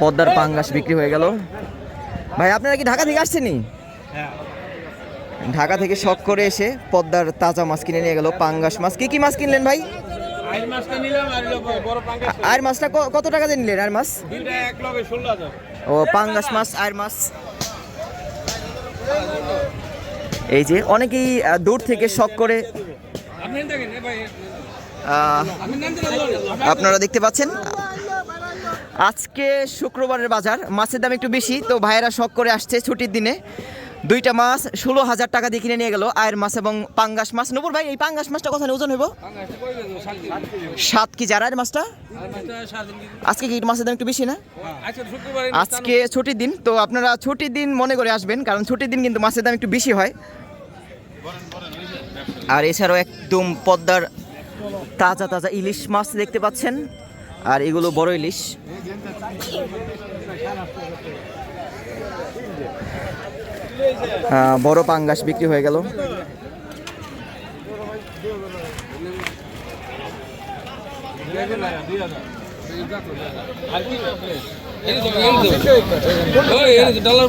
পদ্মার পাঙ্গাস বিক্রি হয়ে গেল। ভাই আপনারা কি ঢাকা থেকে আসছেনি হ্যাঁ। ঢাকা থেকে শখ করে এসে পদ্মার তাজা মাছ কিনে নিয়ে গেল পাঙ্গাস মাছ। কি কি মাছ কিনলেন ভাই? আর মাছটা কত টাকা দিয়ে নিলেন আর মাছ? ও পাঙ্গাস মাছ আর মাছ। এই যে অনেকেই দূর থেকে শখ করে আপনারা দেখতে পাচ্ছেন। আজকে শুক্রবারের বাজার, মাছের দাম একটু বেশি, তো ভাইয়েরা শখ করে আসছে ছুটির দিনে। দুইটা মাছ ষোলো হাজার টাকা দিয়ে কিনে নিয়ে গেল, আয়ের মাছ এবং পাঙ্গাস মাছ। নবুর ভাই, এই পাঙ্গাস মাছটা কোথায়? ওজন হইব? সাত কেজি। আর আয়ের মাছটা? আজকে কি মাছের দাম একটু বেশি না? আজকে ছুটির দিন, তো আপনারা ছুটির দিন মনে করে আসবেন, কারণ ছুটির দিন কিন্তু মাছের দাম একটু বেশি হয়। আর এছাড়াও একদম পদ্মার তাজা তাজা ইলিশ মাছ দেখতে পাচ্ছেন আর এগুলো বড় ইলিশ বড় পাঙ্গাস বিক্রি হয়ে গেল ডলার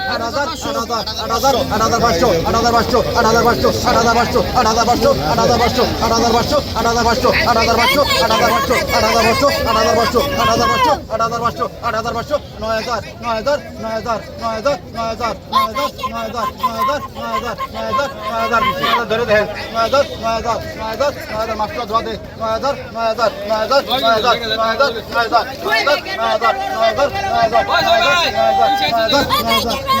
বড় বড় সাইজের ইলিশ নয় হাজার টাকা ইতিমধ্যে উঠে গেল নয় হাজার পাঁচশো টাকা দশ হাজার দশ হাজার ডবল দশ হাজার দশ হাজার দশ হাজার দশ হাজার দশ হাজার দশ হাজার দশ হাজার দশ হাজার দশ হাজার দশ হাজার দশ হাজার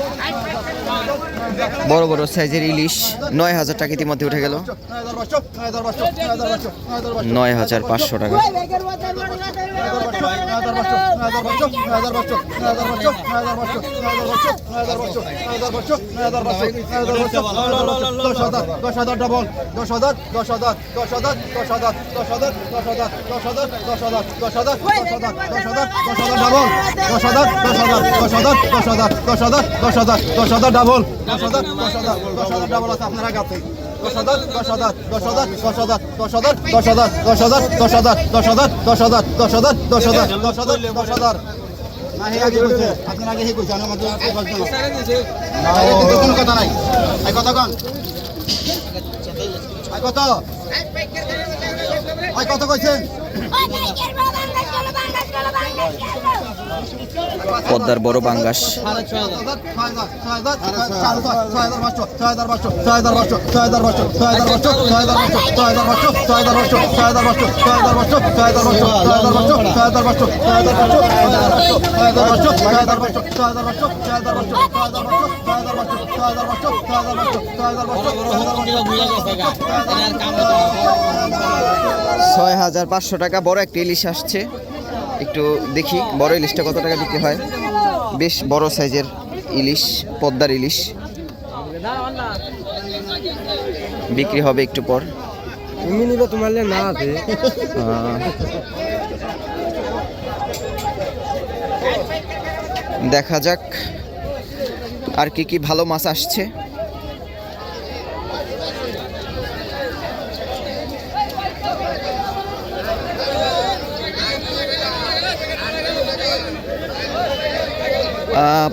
ডবল দশ হাজার দশ হাজার দশ হাজার দশ হাজার দশ হাজার দশ হাজার দশ হাজার ডাবল দশ হাজার দশ হাজার দশ হাজার ডাবল আছে আপনারা কাছে দশ হাজার দশ হাজার দশ হাজার দশ হাজার দশ হাজার দশ হাজার দশ হাজার দশ হাজার দশ হাজার দশ হাজার দশ হাজার দশ কন কত কত কইছেন পদ্মার বড় পাঙ্গাস ছয় হাজার পাঁচশো টাকা বড় একটা ইলিশ আসছে। একটু দেখি বড় ইলিশটা কত টাকা বিক্রি হয়? বেশ বড় সাইজের ইলিশ পদ্মার ইলিশ। বিক্রি হবে একটু পর। তোমার না আছে। দেখা যাক আর কি কি ভালো মাছ আসছে।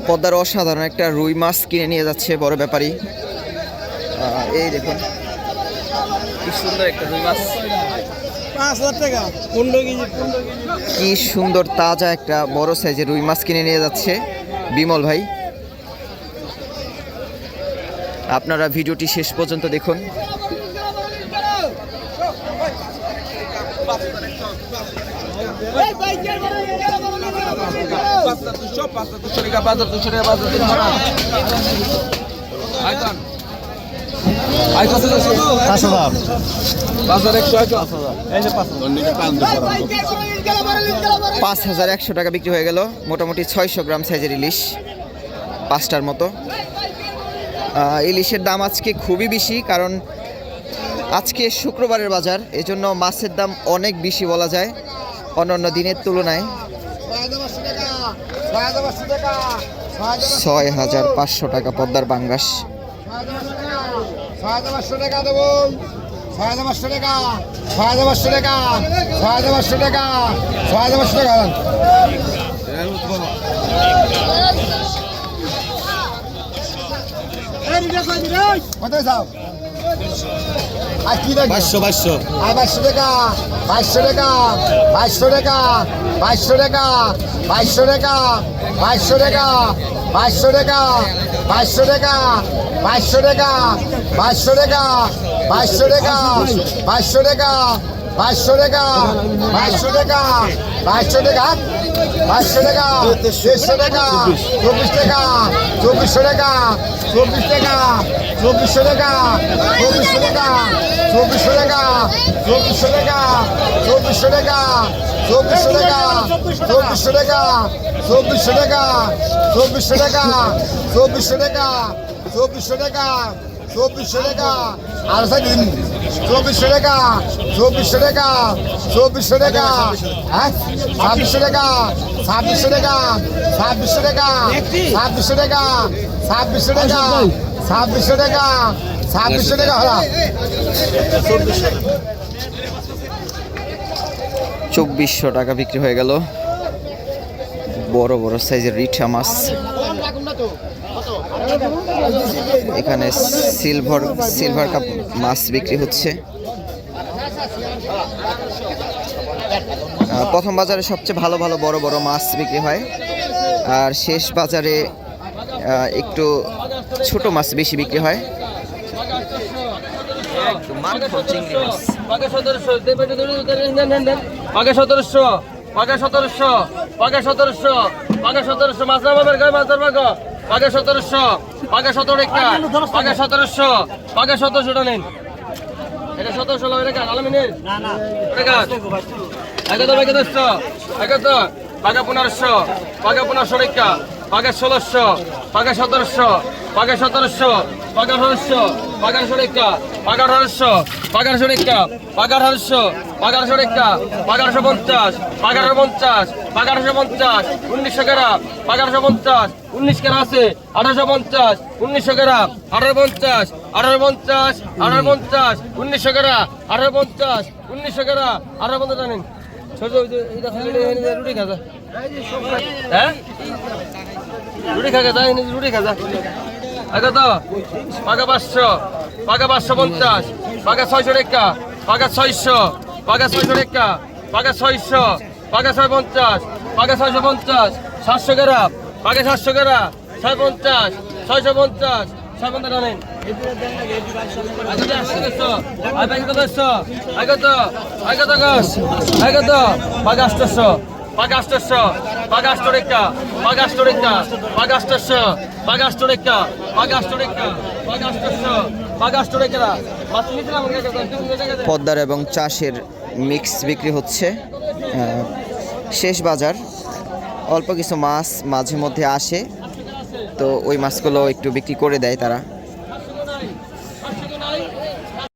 পদ্মার অসাধারণ একটা রুই মাছ কিনে নিয়ে যাচ্ছে বড় ব্যাপারী। এই দেখুন। কি সুন্দর একটা রুই মাছ। কি সুন্দর তাজা একটা বড় সাইজের রুই মাছ কিনে নিয়ে যাচ্ছে বিমল ভাই। আপনারা ভিডিওটি শেষ পর্যন্ত দেখুন। পাঁচ হাজার পাঁচ হাজার একশো টাকা বিক্রি হয়ে গেল। মোটামুটি ছয়শো গ্রাম সাইজের ইলিশ, পাঁচটার মতো। ইলিশের দাম আজকে খুবই বেশি, কারণ আজকে শুক্রবারের বাজার এজন্য মাছের দাম অনেক বেশি বলা যায় অন্যান্য দিনের তুলনায় ছয় হাজার পাঁচশো টাকা পদ্মার বাংলাস কত বাইশশো বাইশশো আর বাইশশো টাকা বাইশশো টাকা বাইশশো টাকা বাইশশো টাকা বাইশশো টাকা বাইশশো টাকা বাইশশো টাকা বাইশশো টাকা বাইশশো টাকা বাইশশো টাকা বাইশশো টাকা বাইশশো টাকা বাইশশো টাকা বাইশশো টাকা বাইশশো টাকা বাইশশো টাকা দেড়শো টাকা চব্বিশ টাকা চব্বিশশো টাকা চব্বিশ টাকা চব্বিশশো টাকা চব্বিশশো টাকা চব্বিশশো টাকা চব্বিশশো টাকা চব্বিশশো টাকা চব্বিশশো টাকা চব্বিশশো টাকা চব্বিশশো টাকা চব্বিশশো টাকা চব্বিশশো টাকা চব্বিশশো টাকা চব্বিশশো টাকা। চব্বিশশো টাকা চব্বিশশো টাকা চব্বিশশো টাকা। হ্যাঁ? ছাব্বিশশো টাকা ছাব্বিশশো টাকা ছাব্বিশশো টাকা ছাব্বিশশো টাকা ছাব্বিশশো টাকা ছাব্বিশশো টাকা ছাব্বিশশো টাকা চব্বিশশো টাকা বিক্রি হয়ে গেল। বড় বড় সাইজের রিঠা মাছ। এখানে সিলভার সিলভার কাপ মাছ বিক্রি হচ্ছে প্রথম বাজারে সবচেয়ে ভালো ভালো বড় বড় মাছ বিক্রি হয় আর শেষ বাজারে একটু ছোট মাছ বেশি বিক্রি হয় পাকে সতেরোশো পাকে সতেরোশো পাকে সতেরোশো পাকে সতেরোশো মাছ গায়ে মাছ ধরবে পাগে সতেরোশো পাগে সতেরো একটা পাগে সতেরোশো। পাগে সতেরোশোটা নিন। এটা সতেরোশো লাভ এটা কাজ আলামিন একাত্তর একাদশশো একাত্তর পাগে পনেরোশো পাগে পনেরোশো রেখা পাগে ষোলোশো পাগে সতেরোশো। পাকে সতেরোশো পাকে আঠারোশো পাকে আঠারোশো রেখা পাকে আঠারোশো পাকে আঠারোশো রেখা পাকে আঠারোশো পাকে আঠারোশো রেখা পাকে আঠারোশো পঞ্চাশ পাকে আঠারোশো পঞ্চাশ পাকে আঠারোশো পঞ্চাশ, উনিশশো গ্রাম পাকে আঠারোশো পঞ্চাশ, উনিশ কেরা আছে, আঠারোশো পঞ্চাশ, উনিশশো গ্রাম আঠারো পঞ্চাশ আঠারো পঞ্চাশ আঠারো পঞ্চাশ, উনিশশো গ্রাম আঠারো পঞ্চাশ, উনিশশো গ্রাম আঠারো পঞ্চাশ জানেন রুটি খাজা। হ্যাঁ? রুটি খাজা যাই রুটি খাজা? আগে তো পাকা পাঁচশো পাকা পাঁচশো পঞ্চাশ পাকা ছয়শো রেখা পাকা ছয়শো পাকা ছয়শো রেখা পাকা ছয়শো পাকা ছয় পঞ্চাশ পাকা ছয়শো পঞ্চাশ, সাতশো গ্রাম পাকা সাতশো গ্রাম, ছয় পঞ্চাশ, ছয়শো পঞ্চাশ, ছয় পঞ্চাশ জানেন পাগাস্টশো পাগাস্টশো পাগাস্টরেকা পাগাস্টরেকা পাগাস্টশো পাগাস্টরেকা পাগাস্টরেকা পাগাস্টশো পাগাস্টরেকা মাছ নিছিলাম পদ্মার এবং চাষের মিক্স বিক্রি হচ্ছে শেষ বাজার। অল্প কিছু মাছ মাঝে মধ্যে আসে, তো ওই মাছগুলো একটু বিক্রি করে দেয় তারা।